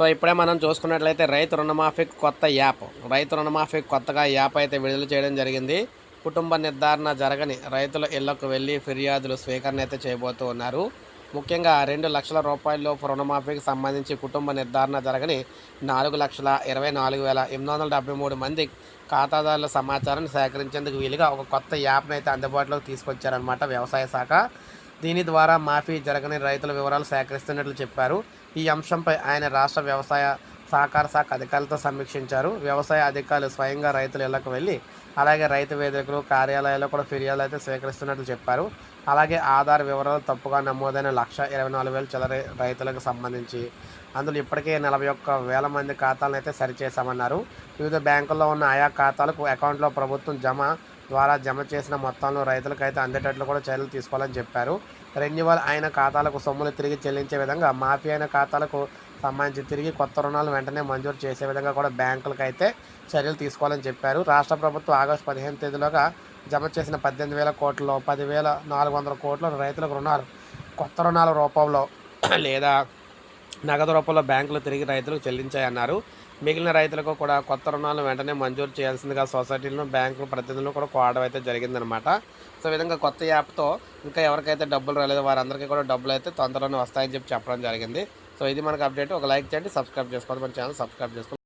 So ఇప్పుడే మనం చూసుకున్నట్లయితే రైతు రుణమాఫీకి కొత్త యాప్. రైతు రుణమాఫీకి కొత్తగా యాప్ అయితే విడుదల చేయడం జరిగింది. కుటుంబ నిర్ధారణ జరగని రైతుల ఇళ్ళకు వెళ్ళి ఫిర్యాదులు స్వీకరణ అయితే చేయబోతూ ఉన్నారు. ముఖ్యంగా రెండు లక్షల రూపాయలలోపు రుణమాఫీకి సంబంధించి కుటుంబ నిర్ధారణ జరగని నాలుగు లక్షల ఇరవై నాలుగు వేల ఎనిమిది వందల డెబ్బై మూడు మంది ఖాతాదారుల సమాచారాన్ని సేకరించేందుకు వీలుగా ఒక కొత్త యాప్ను అయితే అందుబాటులోకి తీసుకొచ్చారనమాట వ్యవసాయ శాఖ. దీని ద్వారా మాఫీ జరగని రైతుల వివరాలు సేకరిస్తున్నట్లు చెప్పారు. ఈ అంశంపై ఆయన రాష్ట్ర వ్యవసాయ సహకార శాఖ అధికారులతో సమీక్షించారు. వ్యవసాయ అధికారులు స్వయంగా రైతుల ఇళ్ళకు వెళ్ళి అలాగే రైతు వేదికలు కార్యాలయాల్లో కూడా ఫిర్యాదులు అయితే స్వీకరిస్తున్నట్లు చెప్పారు. అలాగే ఆధార్ వివరాలు తప్పుగా నమోదైన లక్ష ఇరవై నాలుగు వేల చిల్లర రైతులకు సంబంధించి అందులో ఇప్పటికే నలభై ఒక్క వేల మంది ఖాతాలను అయితే సరిచేశామన్నారు. వివిధ బ్యాంకుల్లో ఉన్న ఆయా ఖాతాలకు అకౌంట్లో ప్రభుత్వం జమ ద్వారా జమ చేసిన మొత్తాలను రైతులకు అయితే అందేటట్లు కూడా చర్యలు తీసుకోవాలని చెప్పారు. రెన్యువల్ అయిన ఖాతాలకు సొమ్ములు తిరిగి చెల్లించే విధంగా మాఫీ అయిన ఖాతాలకు సంబంధించి తిరిగి కొత్త రుణాలు వెంటనే మంజూరు చేసే విధంగా కూడా బ్యాంకులకు అయితే చర్యలు తీసుకోవాలని చెప్పారు. రాష్ట్ర ప్రభుత్వం ఆగస్టు పదిహేను తేదీలోగా జమ చేసిన పద్దెనిమిది వేల కోట్లలో పదివేల నాలుగు వందల కోట్ల రైతులకు రుణాలు కొత్త రుణాల రూపంలో లేదా నగదు రూపంలో బ్యాంకులు తిరిగి రైతులకు చెల్లించాయన్నారు. మిగిలిన రైతులకు కూడా కొత్త రుణాలను వెంటనే మంజూరు చేయాల్సిందిగా సొసైటీలను బ్యాంకు ప్రతినిధులను కూడా కోవడం అయితే జరిగిందనమాట సో ఈ విధంగా కొత్త యాప్తో ఇంకా ఎవరికైతే డబ్బులు రాలేదో వారందరికీ కూడా డబ్బులు అయితే తొందరలోనే వస్తాయని చెప్పి చెప్పడం జరిగింది. సో ఇది మనకు అప్డేట్. ఒక లైక్ చేయండి సబ్స్క్రైబ్ చేసుకోండి. మన ఛానల్ సబ్స్క్రైబ్ చేసుకోండి.